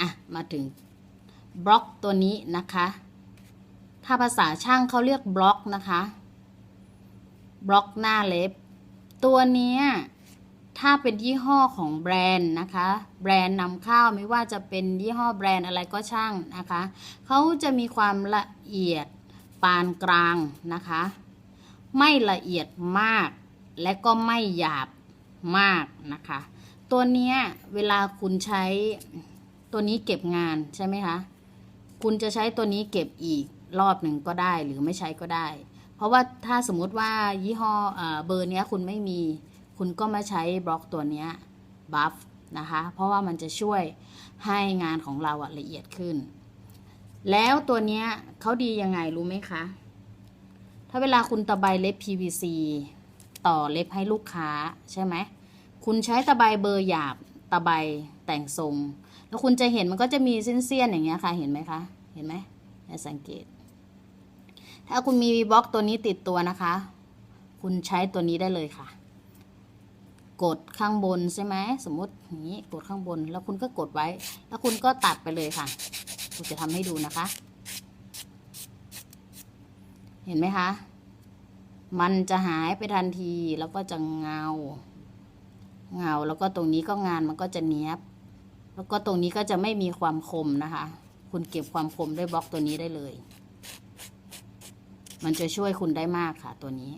อะมาถึงบล็อกตัวนี้นะคะ ถ้าภาษาช่างเขาเรียกบล็อกนะคะ บล็อกหน้าเล็บ ตัวนี้ถ้าเป็นยี่ห้อของแบรนด์นะคะ แบรนด์นำเข้าไม่ว่าจะเป็นยี่ห้อแบรนด์อะไรก็ช่างนะคะ เขาจะมีความละเอียดปานกลางนะคะ ไม่ละเอียดมาก และก็ไม่หยาบมากนะคะ ตัวนี้เวลาคุณใช้ ตัวนี้เก็บงานใช่ไหมคะ คุณจะใช้ตัวนี้เก็บอีกรอบหนึ่งก็ได้หรือไม่ใช้ก็ได้ เพราะว่าถ้าสมมุติว่ายี่ห้อเอเบอร์เนี้ยคุณไม่มี คุณก็มาใช้บล็อกตัวเนี้ยบัฟนะคะ เพราะว่ามันจะช่วยให้งานของเราละเอียดขึ้น แล้วตัวเนี้ยเขาดียังไงรู้ไหมคะ ถ้าเวลาคุณตะไบเล็บ PVC ต่อเล็บให้ลูกค้าใช่ไหม คุณใช้ตะไบเบอร์หยาบ ตะไบแต่งทรง แล้วคุณจะเห็นมันก็จะมีเส้นๆอย่างเงี้ยค่ะเห็นไหมคะเห็นไหมให้สังเกต ถ้าคุณมีบล็อกตัวนี้ติดตัวนะคะ คุณใช้ตัวนี้ได้เลยค่ะ กดข้างบนใช่ไหมสมมติอย่างนี้กดข้างบนแล้วคุณก็กดไว้ แล้วคุณก็ตัดไปเลยค่ะคุณจะทำให้ดูนะคะ เห็นไหมคะมันจะหายไปทันทีแล้วก็จะเงา เงา แล้วก็ตรงนี้ก็งานมันก็จะเนี้ยบ แล้วก็ตรงนี้ก็จะไม่มีความคมนะคะ คุณเก็บความคมด้วยบล็อกตัวนี้ได้เลย มันจะช่วยคุณได้มากค่ะตัวนี้